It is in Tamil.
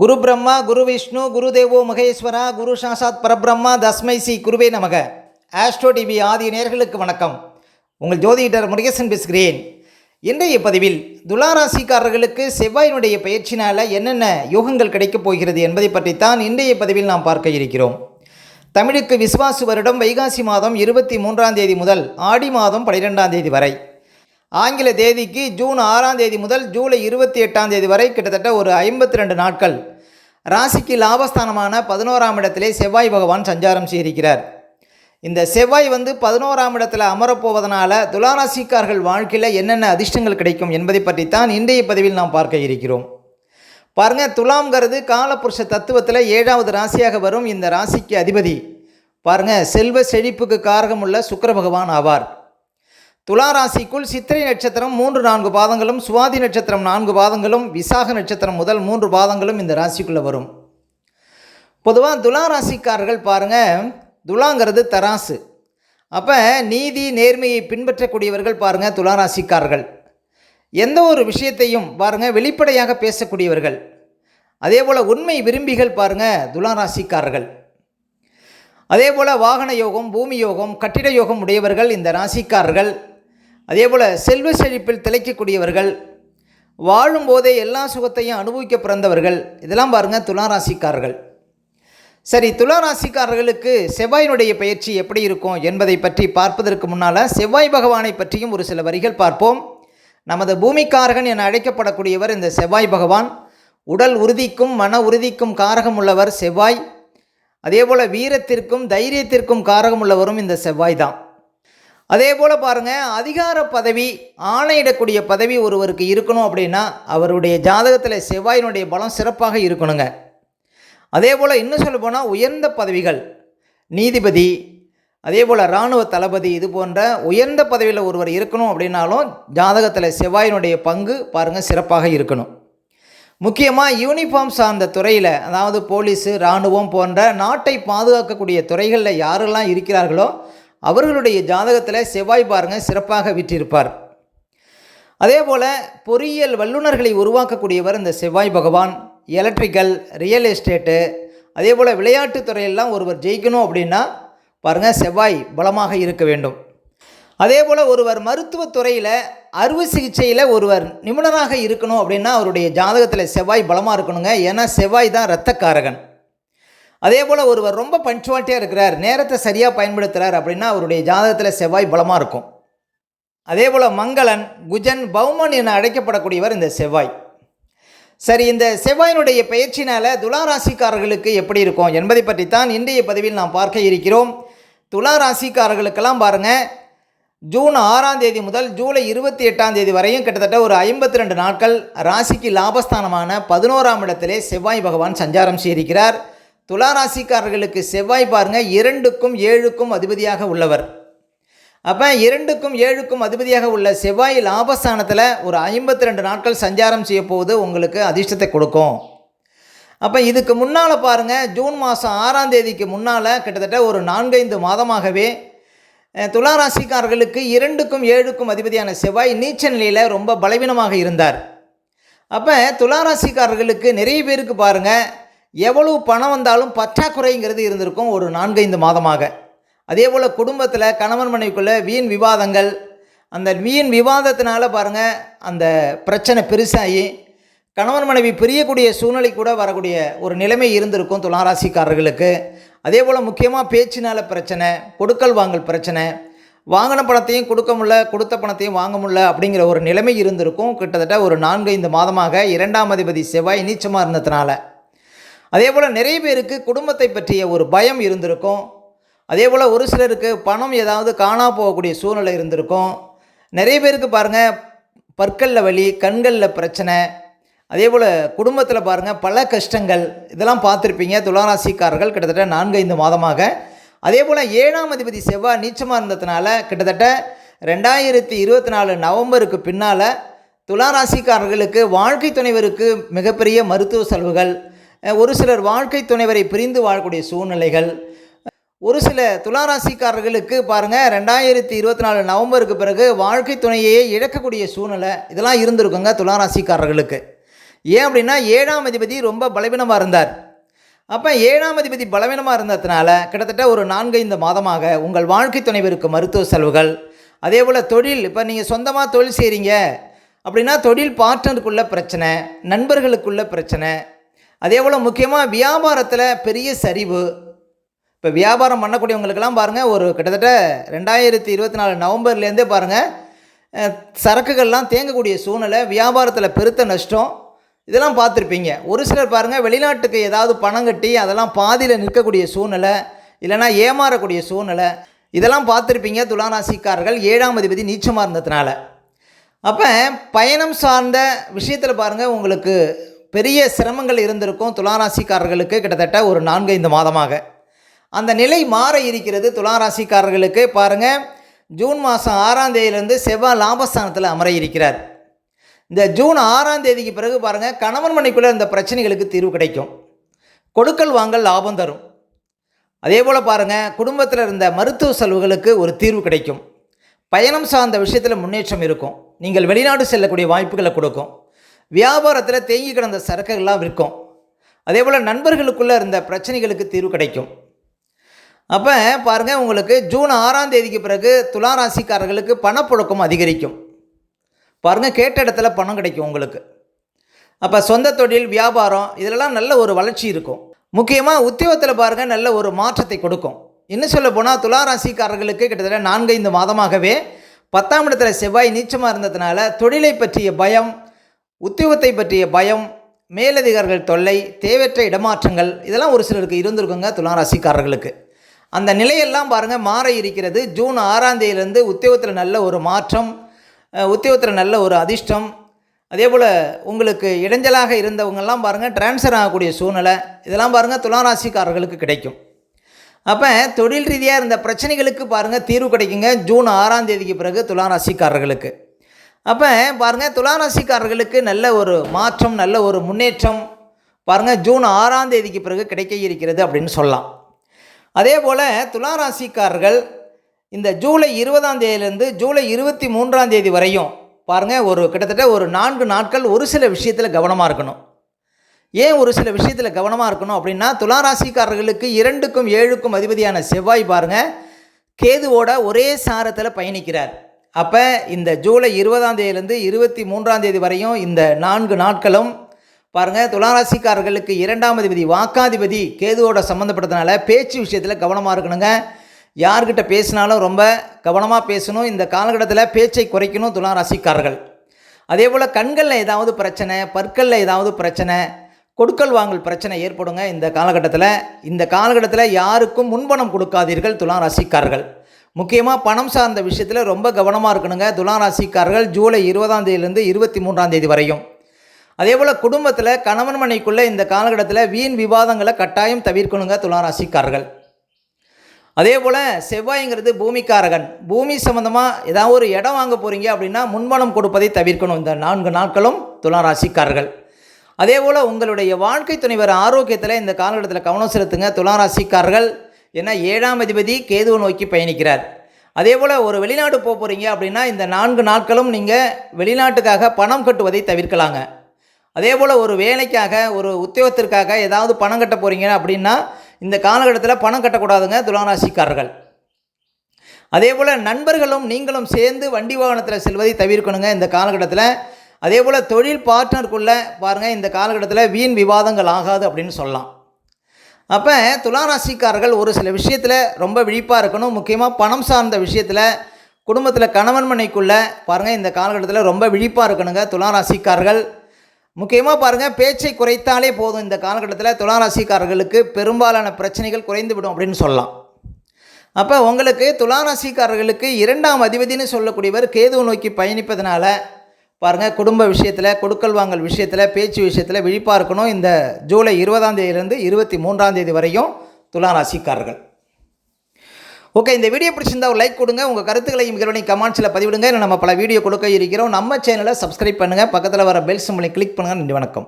குரு பிரம்மா குரு விஷ்ணு குரு தேவோ மகேஸ்வரா குரு சாசாத் பரபிரம்மா தஸ்மை சி குருவே நமக. ஆஸ்ட்ரோ டிவி ஆதி நேர்களுக்கு வணக்கம். உங்கள் ஜோதிடர் முருகேசன் பேசுகிறேன். இன்றைய பதிவில் துளாராசிக்காரர்களுக்கு செவ்வாயினுடைய பயிற்சினால் என்னென்ன யோகங்கள் கிடைக்கப் போகிறது என்பதை பற்றித்தான் இன்றைய பதிவில் நாம் பார்க்க இருக்கிறோம். தமிழுக்கு விசுவாசு வருடம் வைகாசி மாதம் இருபத்தி மூன்றாம் தேதி முதல் ஆடி மாதம் பனிரெண்டாம் தேதி வரை. ஆங்கில தேதிக்கு ஜூன் ஆறாம் தேதி முதல் ஜூலை இருபத்தி எட்டாம் தேதி வரை கிட்டத்தட்ட ஒரு ஐம்பத்தி ரெண்டு நாட்கள் ராசிக்கு லாபஸ்தானமான பதினோராம் இடத்திலே செவ்வாய் பகவான் சஞ்சாரம் செய்திருக்கிறார். இந்த செவ்வாய் வந்து பதினோராம் இடத்துல அமரப்போவதனால துலாராசிக்கார்கள் வாழ்க்கையில் என்னென்ன அதிர்ஷ்டங்கள் கிடைக்கும் என்பதை பற்றித்தான் இன்றைய பதிவில் நாம் பார்க்க இருக்கிறோம். பாருங்க துலாம்ங்கிறது காலபுருஷ தத்துவத்தில் ஏழாவது ராசியாக வரும் இந்த ராசிக்கு அதிபதி. பாருங்க செல்வ செழிப்புக்கு காரகமுள்ள சுக்கர பகவான் ஆவார். துலா ராசிக்குள் சித்திரை நட்சத்திரம் மூன்று நான்கு பாதங்களும் சுவாதி நட்சத்திரம் நான்கு பாதங்களும் விசாக நட்சத்திரம் முதல் மூன்று பாதங்களும் இந்த ராசிக்குள்ளே வரும். பொதுவாக துலா ராசிக்காரர்கள் பாருங்கள் துலாங்கிறது தராசு. அப்போ நீதி நேர்மையை பின்பற்றக்கூடியவர்கள் பாருங்கள் துலா ராசிக்காரர்கள் எந்த ஒரு விஷயத்தையும் பாருங்கள் வெளிப்படையாக பேசக்கூடியவர்கள். அதே போல் உண்மை விரும்பிகள் பாருங்கள் துலா ராசிக்காரர்கள் அதே போல் வாகன யோகம் பூமி யோகம் கட்டிட யோகம் உடையவர்கள் இந்த ராசிக்காரர்கள். அதே போல் செல்வ செழிப்பில் திளைக்கக்கூடியவர்கள் வாழும்போதே எல்லா சுகத்தையும் அனுபவிக்க பிறந்தவர்கள் இதெல்லாம் பாருங்கள் துளாராசிக்காரர்கள். சரி துலா ராசிக்காரர்களுக்கு செவ்வாயினுடைய பயிற்சி எப்படி இருக்கும் என்பதை பற்றி பார்ப்பதற்கு முன்னால் செவ்வாய் பகவானை பற்றியும் ஒரு சில வரிகள் பார்ப்போம். நமது பூமிக்காரகன் என அழைக்கப்படக்கூடியவர் இந்த செவ்வாய் பகவான். உடல் உறுதிக்கும் மன உறுதிக்கும் காரகம் உள்ளவர் செவ்வாய். அதே போல் வீரத்திற்கும் தைரியத்திற்கும் காரகம் உள்ளவரும் இந்த செவ்வாய் தான். அதே போல் பாருங்கள் அதிகார பதவி ஆணையிடக்கூடிய பதவி ஒருவருக்கு இருக்கணும் அப்படின்னா அவருடைய ஜாதகத்தில் செவ்வாயினுடைய பலம் சிறப்பாக இருக்கணுங்க. அதே போல் இன்னும் சொல்ல போனால் உயர்ந்த பதவிகள் நீதிபதி அதே போல் இராணுவ தளபதி இது போன்ற உயர்ந்த பதவியில் ஒருவர் இருக்கணும் அப்படின்னாலும் ஜாதகத்தில் செவ்வாயினுடைய பங்கு பாருங்கள் சிறப்பாக இருக்கணும். முக்கியமாக யூனிஃபார்ம் சார்ந்த துறையில் அதாவது போலீஸு இராணுவம் போன்ற நாட்டை பாதுகாக்கக்கூடிய துறைகளில் யாரெல்லாம் இருக்கிறார்களோ அவர்களுடைய ஜாதகத்தில் செவ்வாய் பாருங்கள் சிறப்பாக விற்றிருப்பார். அதே போல் பொறியியல் வல்லுநர்களை உருவாக்கக்கூடியவர் இந்த செவ்வாய் பகவான். எலக்ட்ரிக்கல் ரியல் எஸ்டேட்டு அதே போல் விளையாட்டுத் துறையெல்லாம் ஒருவர் ஜெயிக்கணும் அப்படின்னா பாருங்கள் செவ்வாய் பலமாக இருக்க வேண்டும். அதே போல் ஒருவர் மருத்துவத்துறையில் அறுவை சிகிச்சையில் ஒருவர் நிபுணராக இருக்கணும் அப்படின்னா அவருடைய ஜாதகத்தில் செவ்வாய் பலமாக இருக்கணுங்க. ஏன்னா செவ்வாய் தான் இரத்தக்காரகன். அதே போல் ஒருவர் ரொம்ப பஞ்சுவாலிட்டியாக இருக்கிறார் நேரத்தை சரியாக பயன்படுத்துகிறார் அப்படின்னா அவருடைய ஜாதகத்தில் செவ்வாய் பலமாக இருக்கும். அதே போல் மங்களன் குஜன் பௌமன் என அழைக்கப்படக்கூடியவர் இந்த செவ்வாய். சரி இந்த செவ்வாயினுடைய பயிற்சினால் துளாராசிக்காரர்களுக்கு எப்படி இருக்கும் என்பதை பற்றித்தான் இன்றைய பதிவில் நாம் பார்க்க இருக்கிறோம். துலா ராசிக்காரர்களுக்கெல்லாம் பாருங்கள் ஜூன் ஆறாம் தேதி முதல் ஜூலை இருபத்தி எட்டாம் தேதி வரையும் கிட்டத்தட்ட ஒரு ஐம்பத்தி ரெண்டு நாட்கள் ராசிக்கு லாபஸ்தானமான பதினோராம் இடத்திலே செவ்வாய் பகவான் சஞ்சாரம் செய்திருக்கிறார். துளாராசிக்காரர்களுக்கு செவ்வாய் பாருங்கள் இரண்டுக்கும் ஏழுக்கும் அதிபதியாக உள்ளவர். அப்போ இரண்டுக்கும் ஏழுக்கும் அதிபதியாக உள்ள செவ்வாய் லாபஸ்தானத்தில் ஒரு ஐம்பத்தி ரெண்டு நாட்கள் சஞ்சாரம் செய்ய போகுது உங்களுக்கு அதிர்ஷ்டத்தை கொடுக்கும். அப்போ இதுக்கு முன்னால் பாருங்கள் ஜூன் மாதம் ஆறாம் தேதிக்கு முன்னால் கிட்டத்தட்ட ஒரு நான்கைந்து மாதமாகவே துளாராசிக்காரர்களுக்கு இரண்டுக்கும் ஏழுக்கும் அதிபதியான செவ்வாய் நீச்ச நிலையில் ரொம்ப பலவீனமாக இருந்தார். அப்போ துளாராசிக்காரர்களுக்கு நிறைய பேருக்கு பாருங்கள் எவ்வளவு பணம் வந்தாலும் பற்றாக்குறைங்கிறது இருந்திருக்கும் ஒரு நான்கைந்து மாதமாக. அதே போல் குடும்பத்தில் கணவன் மனைவிக்குள்ளே வீண் விவாதங்கள் அந்த வீண் விவாதத்தினால பாருங்கள் அந்த பிரச்சனை பெருசாகி கணவன் மனைவி பிரியக்கூடிய சூழ்நிலை கூட வரக்கூடிய ஒரு நிலைமை இருந்திருக்கும் துளாராசிக்காரர்களுக்கு. அதே போல் முக்கியமாக பேச்சினால் பிரச்சனை கொடுக்கல் வாங்கல் பிரச்சனை வாங்கின பணத்தையும் கொடுக்க முடில கொடுத்த பணத்தையும் வாங்க முடில அப்படிங்கிற ஒரு நிலைமை இருந்திருக்கும் கிட்டத்தட்ட ஒரு நான்கு ஐந்து மாதமாக இரண்டாம் அதிபதி செவ்வாய் நீச்சமாக இருந்ததுனால. அதே போல் நிறைய பேருக்கு குடும்பத்தை பற்றிய ஒரு பயம் இருந்திருக்கும். அதே போல் ஒரு சிலருக்கு பணம் ஏதாவது காணா போகக்கூடிய சூழ்நிலை இருந்திருக்கும். நிறைய பேருக்கு பாருங்கள் பற்களில் வலி கண்களில் பிரச்சனை அதே போல் குடும்பத்தில் பாருங்கள் பல கஷ்டங்கள் இதெல்லாம் பார்த்துருப்பீங்க. துளாராசிக்காரர்கள் கிட்டத்தட்ட நான்கு ஐந்து மாதமாக. அதே போல் ஏழாம் அதிபதி செவ்வாய் நீச்சமாக இருந்ததுனால கிட்டத்தட்ட ரெண்டாயிரத்தி இருபத்தி நாலு நவம்பருக்கு பின்னால் துளாராசிக்காரர்களுக்கு வாழ்க்கை துணைவருக்கு மிகப்பெரிய மருத்துவ செலவுகள் ஒரு சிலர் வாழ்க்கை துணைவரை பிரிந்து வாழக்கூடிய சூழ்நிலைகள். ஒரு சில துளாராசிக்காரர்களுக்கு பாருங்கள் ரெண்டாயிரத்தி இருபத்தி நாலு நவம்பருக்கு பிறகு வாழ்க்கை துணையையே இழக்கக்கூடிய சூழ்நிலை இதெல்லாம் இருந்திருக்குங்க துளாராசிக்காரர்களுக்கு. ஏன் அப்படின்னா ஏழாம் அதிபதி ரொம்ப பலவீனமாக இருந்தார். அப்போ ஏழாம் அதிபதி பலவீனமாக இருந்ததுனால கிட்டத்தட்ட ஒரு நான்கைந்து மாதமாக உங்கள் வாழ்க்கை துணைவருக்கு மருத்துவ செலவுகள். அதே போல் தொழில் இப்போ நீங்கள் சொந்தமாக தொழில் செய்கிறீங்க அப்படின்னா தொழில் பார்ட்னருக்குள்ள பிரச்சனை நண்பர்களுக்குள்ள பிரச்சனை அதே போல் முக்கியமாக வியாபாரத்தில் பெரிய சரிவு. இப்போ வியாபாரம் பண்ணக்கூடியவங்களுக்கெல்லாம் பாருங்கள் ஒரு கிட்டத்தட்ட ரெண்டாயிரத்தி இருபத்தி நாலு நவம்பர்லேருந்தே பாருங்கள் சரக்குகள்லாம் தேங்கக்கூடிய சூழ்நிலை வியாபாரத்தில் பெருத்த நஷ்டம் இதெல்லாம் பார்த்துருப்பீங்க. ஒரு சிலர் பாருங்கள் வெளிநாட்டுக்கு ஏதாவது பணம் கட்டி அதெல்லாம் பாதியில் நிற்கக்கூடிய சூழ்நிலை இல்லைன்னா ஏமாறக்கூடிய சூழ்நிலை இதெல்லாம் பார்த்துருப்பீங்க துளாராசிக்காரர்கள் ஏழாம் அதிபதி நீச்சமாக இருந்ததுனால. அப்போ பயணம் சார்ந்த விஷயத்தில் பாருங்கள் உங்களுக்கு பெரிய சிரமங்கள் இருந்திருக்கும் துளாராசிக்காரர்களுக்கு கிட்டத்தட்ட ஒரு நான்கைந்து மாதமாக. அந்த நிலை மாற இருக்கிறது துளாராசிக்காரர்களுக்கு. பாருங்கள் ஜூன் மாதம் ஆறாம் தேதியிலேருந்து செவ்வாய் லாபஸ்தானத்தில் அமர இருக்கிறார். இந்த ஜூன் ஆறாம் தேதிக்கு பிறகு பாருங்கள் கணவன் மனைக்குள்ளே இந்த பிரச்சனைகளுக்கு தீர்வு கிடைக்கும். கொடுக்கல் வாங்கல் லாபம் தரும். அதே போல் பாருங்கள் குடும்பத்தில் இருந்த மருத்துவ செலவுகளுக்கு ஒரு தீர்வு கிடைக்கும். பயணம் சார்ந்த விஷயத்தில் முன்னேற்றம் இருக்கும். நீங்கள் வெளிநாடு செல்லக்கூடிய வாய்ப்புகளை கொடுக்கும். வியாபாரத்தில் தேங்கி கிடந்த சரக்குகள்லாம் விற்கும். அதே போல் நண்பர்களுக்குள்ளே இருந்த பிரச்சனைகளுக்கு தீர்வு கிடைக்கும். அப்போ பாருங்கள் உங்களுக்கு ஜூன் ஆறாம் தேதிக்கு பிறகு துலா ராசிக்காரர்களுக்கு பணப்புழக்கம் அதிகரிக்கும். பாருங்கள் கேட்ட இடத்துல பணம் கிடைக்கும் உங்களுக்கு. அப்போ சொந்த தொழில் வியாபாரம் இதிலெல்லாம் நல்ல ஒரு வளர்ச்சி இருக்கும். முக்கியமாக உத்தியோகத்தில் பாருங்கள் நல்ல ஒரு மாற்றத்தை கொடுக்கும். இன்னும் சொல்ல போனால் துலா ராசிக்காரர்களுக்கு கிட்டத்தட்ட நான்கைந்து மாதமாகவே பத்தாம் இடத்துல செவ்வாய் நீச்சமாக இருந்ததுனால தொழிலை பற்றிய பயம் உத்தியோகத்தை பற்றிய பயம் மேலதிகாரிகள் தொல்லை தேவையற்ற இடமாற்றங்கள் இதெல்லாம் ஒரு சிலருக்கு இருந்திருக்குங்க துளாராசிக்காரர்களுக்கு. அந்த நிலையெல்லாம் பாருங்கள் மாற இருக்கிறது. ஜூன் ஆறாம் தேதியிலேருந்து உத்தியோகத்தில் நல்ல ஒரு மாற்றம் உத்தியோகத்தில் நல்ல ஒரு அதிர்ஷ்டம். அதே போல் உங்களுக்கு இடைஞ்சலாக இருந்தவங்கெல்லாம் பாருங்கள் ட்ரான்ஸ்ஃபர் ஆகக்கூடிய சூழ்நிலை இதெல்லாம் பாருங்கள் துளாராசிக்காரர்களுக்கு கிடைக்கும். அப்போ தொழில் ரீதியாக இருந்த பிரச்சனைகளுக்கு பாருங்கள் தீர்வு கிடைக்குங்க. ஜூன் ஆறாம் தேதிக்கு பிறகு துளாராசிக்காரர்களுக்கு. அப்போ பாருங்கள் துளாராசிக்காரர்களுக்கு நல்ல ஒரு மாற்றம் நல்ல ஒரு முன்னேற்றம். பாருங்கள் ஜூன் ஆறாம் தேதிக்கு பிறகு கிடைக்க இருக்கிறது அப்படின்னு சொல்லலாம். அதே போல் துளாராசிக்காரர்கள் இந்த ஜூலை இருபதாம் தேதியிலேருந்து ஜூலை இருபத்தி மூன்றாம் தேதி வரையும் பாருங்கள் ஒரு கிட்டத்தட்ட ஒரு நான்கு நாட்கள் ஒரு சில விஷயத்தில் கவனமாக இருக்கணும். ஏன் ஒரு சில விஷயத்தில் கவனமாக இருக்கணும் அப்படின்னா துளாராசிக்காரர்களுக்கு இரண்டுக்கும் ஏழுக்கும் அதிபதியான செவ்வாய் பாருங்கள் கேதுவோட ஒரே சாரத்தில் பயணிக்கிறார். அப்போ இந்த ஜூலை இருபதாம் தேதியிலேருந்து இருபத்தி மூன்றாம் தேதி வரையும் இந்த நான்கு நாட்களும் பாருங்கள் துளாராசிக்காரர்களுக்கு இரண்டாம் அதிபதி வாக்காதிபதி கேதுவோட சம்மந்தப்பட்டதுனால பேச்சு விஷயத்தில் கவனமாக இருக்கணுங்க. யார்கிட்ட பேசினாலும் ரொம்ப கவனமாக பேசணும். இந்த காலகட்டத்தில் பேச்சை குறைக்கணும் துளாராசிக்காரர்கள் அதே போல் கண்களில் ஏதாவது பிரச்சனை பற்களில் ஏதாவது பிரச்சனை கொடுக்கல் வாங்கல் பிரச்சனை ஏற்படுங்க இந்த காலகட்டத்தில். இந்த காலகட்டத்தில் யாருக்கும் முன்பணம் கொடுக்காதீர்கள் துலா ராசிக்காரர்கள். முக்கியமாக பணம் சார்ந்த விஷயத்தில் ரொம்ப கவனமாக இருக்கணுங்க. துலாராசிக்காரர்கள் ஜூலை இருபதாம் தேதியிலேருந்து இருபத்தி மூன்றாம் தேதி வரையும். அதே போல் குடும்பத்தில் கணவன் மனைக்குள்ளே இந்த காலகட்டத்தில் வீண் விவாதங்களை கட்டாயம் தவிர்க்கணுங்க துலாராசிக்காரர்கள் அதே போல் செவ்வாய்ங்கிறது பூமிக்காரகன். பூமி சம்மந்தமாக ஏதாவது ஒரு இடம் வாங்க போகிறீங்க அப்படின்னா முன்பணம் கொடுப்பதை தவிர்க்கணும். இந்த நான்கு நாட்களும் துலாராசிக்காரர்கள் அதே போல் உங்களுடைய வாழ்க்கை துணைவர் ஆரோக்கியத்தில் இந்த காலகட்டத்தில் கவனம் செலுத்துங்க. துலாராசிக்காரர்கள் ஏன்னா ஏழாம் அதிபதி கேதுவை நோக்கி பயணிக்கிறார். அதே போல் ஒரு வெளிநாடு போக போகிறீங்க அப்படின்னா இந்த நான்கு நாட்களும் நீங்கள் வெளிநாட்டுக்காக பணம் கட்டுவதை தவிர்க்கலாங்க. அதே போல் ஒரு வேலைக்காக ஒரு உத்தியோகத்திற்காக ஏதாவது பணம் கட்ட போகிறீங்க அப்படின்னா இந்த காலகட்டத்தில் பணம் கட்டக்கூடாதுங்க துலாராசிக்காரர்கள் அதே போல் நண்பர்களும் நீங்களும் சேர்ந்து வண்டி வாகனத்தில் செல்வதை தவிர்க்கணுங்க இந்த காலகட்டத்தில். அதே போல் தொழில் பார்ட்னருக்குள்ளே பாருங்கள் இந்த காலகட்டத்தில் வீண் விவாதங்கள் ஆகாது அப்படின்னு சொல்லலாம். அப்போ துளாராசிக்காரர்கள் ஒரு சில விஷயத்தில் ரொம்ப விழிப்பாக இருக்கணும். முக்கியமாக பணம் சார்ந்த விஷயத்தில் குடும்பத்தில் கணவன் மனைக்குள்ளே பாருங்கள் இந்த காலகட்டத்தில் ரொம்ப விழிப்பாக இருக்கணுங்க துளாராசிக்காரர்கள். முக்கியமாக பாருங்கள் பேச்சை குறைத்தாலே போதும் இந்த காலகட்டத்தில் துளாராசிக்காரர்களுக்கு. பெரும்பாலான பிரச்சனைகள் குறைந்து விடும் அப்படின்னு சொல்லலாம். அப்போ உங்களுக்கு துளாராசிக்காரர்களுக்கு இரண்டாம் அதிபதினு சொல்லக்கூடியவர் கேதுவை நோக்கி பயணிப்பதனால பாருங்கள் குடும்ப விஷயத்தில் கொடுக்கல் வாங்கல் விஷயத்தில் பேச்சு விஷயத்தில் விழிப்பாக இருக்கணும் இந்த ஜூலை இருபதாம் தேதியிலேருந்து இருபத்தி மூன்றாம் தேதி வரையும் துளாராசிக்காரர்கள் ஓகே இந்த வீடியோ பிடிச்சிருந்தா ஒரு லைக் கொடுங்க. உங்கள் கருத்துக்களையும் மிகவும் கமெண்ட்ஸில் பதிவிடுங்க. இன்னும் நம்ம பல வீடியோ கொடுக்க இருக்கிறோம். நம்ம சேனலை சப்ஸ்கிரைப் பண்ணுங்கள் பக்கத்தில் வர பெல் சிம்பிளை கிளிக் பண்ணுங்கள் நன்றி வணக்கம்.